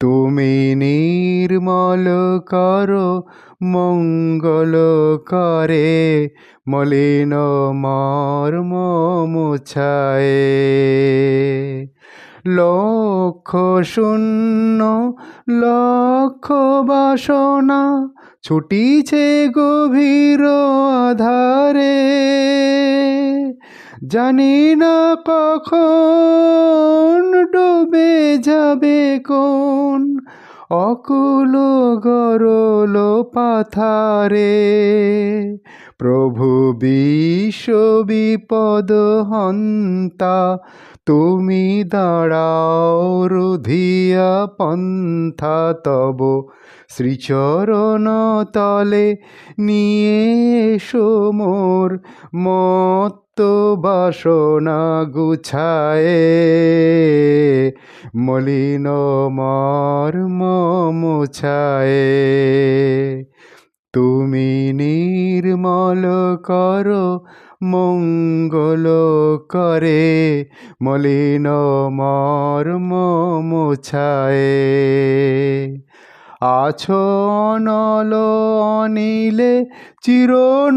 তুমি নির্মল করো মঙ্গল করে মলিন মর্ম মুছায়ে। লক্ষ শূন্য, লক্ষ বাসনা ছুটিছে গভীর আধারে। জানি না কখন যাবে কোন? অকুল গরল পাথারে। প্রভু বিশ্ব হন্তা, তুমি দাঁড়াও রুধিয়া পন্থা। তব শ্রীচরণ তলে নিয়ে এসো মোর মত্ত বাসনা গুছায়ে মলিন মর্ম মুছায়ে। তুমি নির্মল কর মঙ্গল করে মলিন মর্ম মুছায়ে। আছো অনল অনিলে চিরনভনীলে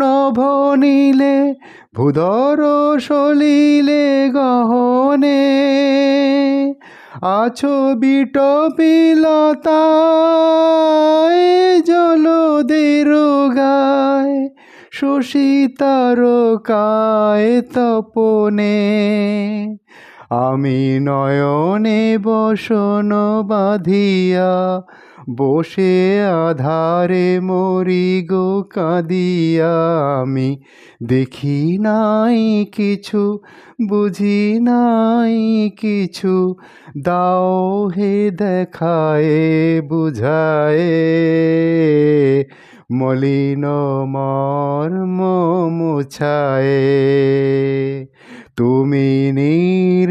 ভূধর সলিলে গহনে। আছো বিট পিলতায় জলদের গায় শোষিতার কায় তপনে। আমি নয়নে বসন বাঁধিয়া বসে আধারে মরি গো কাঁদিয়া। আমি দেখি নাই কিছু, বুঝি নাই কিছু, দাও হে দেখায়, বুঝায়ে। মলিন মর্ম মুছায়ে। তুমি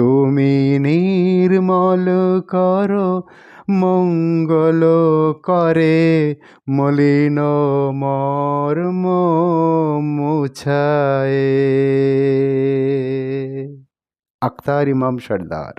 তুমি নির্মল কর মঙ্গল করে মলিন মর্ম মুছায়ে। আক্তার ইমাম সর্দার।